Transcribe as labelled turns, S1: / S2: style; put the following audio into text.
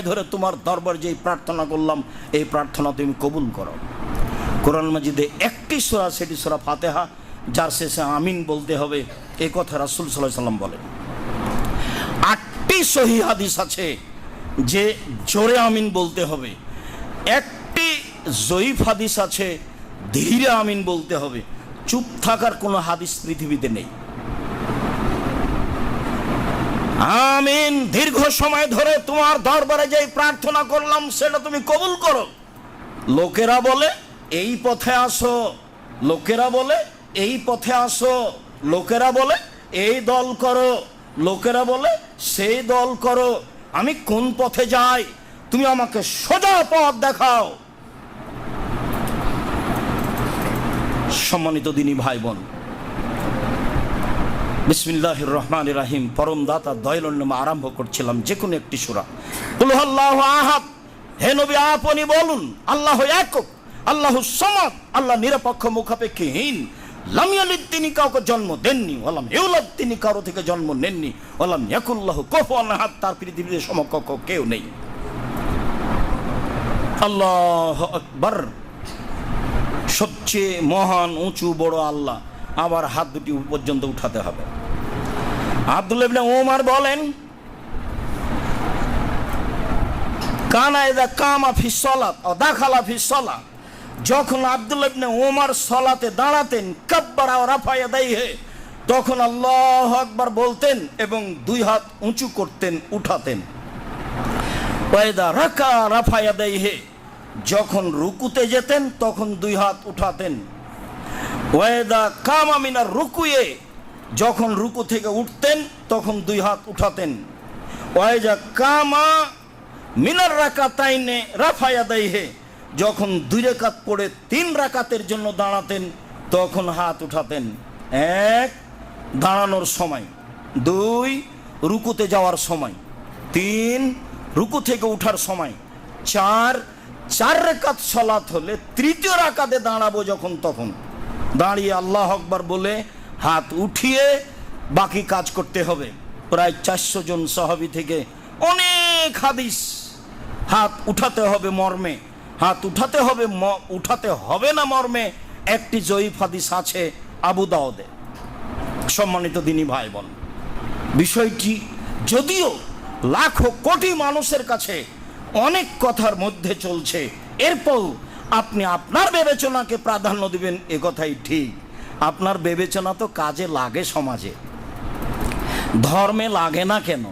S1: ধরে তোমার দরবার যেই প্রার্থনা করলাম, এই প্রার্থনা তুমি কবুল করো। কোরআন মাজিদে একটি সোরা, সেটি সোরা ফাতেহা, যার শেষে আমিন বলতে হবে। এ কথা রাসুল সাল্লাহ সাল্লাম বলেন। আটটি সহি হাদিস আছে যে জোরে আমিন বলতে হবে। একটি জয়ীফ হাদিস আছে, ধীরে আমিন বলতে হবে। চুপ থাকার কোনো হাদিস পৃথিবীতে নেই। আমিন। দীর্ঘ সময় ধরে তোমার দরবারে যেই প্রার্থনা করলাম, সেটা তুমি কবুল করো। লোকেরা বলে, এই পথে আসো। লোকেরা বলে, এই পথে আসো। লোকেরা বলে, এই দল করো। লোকেরা বলে, সেই দল করো। আমি কোন পথে যাই? তুমি আমাকে সোজা পথ দেখাও। সম্মানিত দিনী ভাই বোন বিসমিল্লাহ রহমান রাহিম পরম দাতা দয়লন্যমা আরম্ভ করছিলাম যে কোনো একটি সুরা। কুলহাল্লাহ আহাদ। হে নবী, আপনি বলুন, আল্লাহ একক, আল্লাহ সমাদ, আল্লাহ নিরপেক্ষ, মুখাপেক্ষীহীন। লামিয়ালিদ তিনি কাউকে জন্ম দেননি ওলাম ইউলাদ, তিনি কারও থেকে জন্ম নেননি ওলাম ইয়াকুল্লাহ কোফান আহাদ, তার পৃথিবীতে সমকক্ষ কেউ নেই। আল্লাহ আকবার। সবচেয়ে মহান, উঁচু, বড় আল্লাহ। আবার হাত দুটি পর্যন্ত উঠাতে হবে। আব্দুল ইবনে ওমর বলেন, কানা এদা কামা ফি সলাত ও দাখালা ফি সলাত যখন আব্দুল ইবনে ওমর সলাতে দাঁড়াতেন, কাব্বারা ও রাফায়া হে তখন আল্লাহ আকবার বলতেন এবং দুই হাত উঁচু করতেন, উঠাতেন। ওয়েদা রাকা রাফায়া হে যখন রুকুতে যেতেন, তখন দুই হাত উঠাতেন। ওয়েদা কামা মিনার রুকুয়ে, যখন রুকু থেকে উঠতেন, তখন দুই হাত উঠাতেন। ওয়েজা কামা মিনার রাকা তাইনে রাফায়া হে যখন দুই রেখাত পড়ে তিন রাকাতের জন্য দাঁড়াতেন, তখন হাত উঠাতেন। এক, দাঁড়ানোর সময়। দুই, রুকুতে যাওয়ার সময়। তিন, রুকু থেকে উঠার সময়। চার চার রেখাত সলাৎ হলে তৃতীয় রাকাতে দাঁড়াবো যখন তখন। দাঁড়িয়ে আল্লাহ আকবার বলে হাত উঠিয়ে বাকি কাজ করতে হবে। প্রায় চারশো জন সাহাবি থেকে অনেক হাদিস হাত উঠাতে হবে মর্মে। হাত উঠাতে হবে উঠাতে হবে না মর্মে। একটি জয়ীফ হাদিস আছে আবু দাওদে সম্মানিত দিনী ভাই বোন বিষয়টি যদিও লাখো কোটি মানুষের কাছে অনেক কথার মধ্যে চলছে এরপর আপনি আপনার বিবেচনাকে প্রাধান্য দিবেন, এ কথাই ঠিক। আপনার বিবেচনা তো কাজে লাগে সমাজে। ধর্মে লাগে না কেন?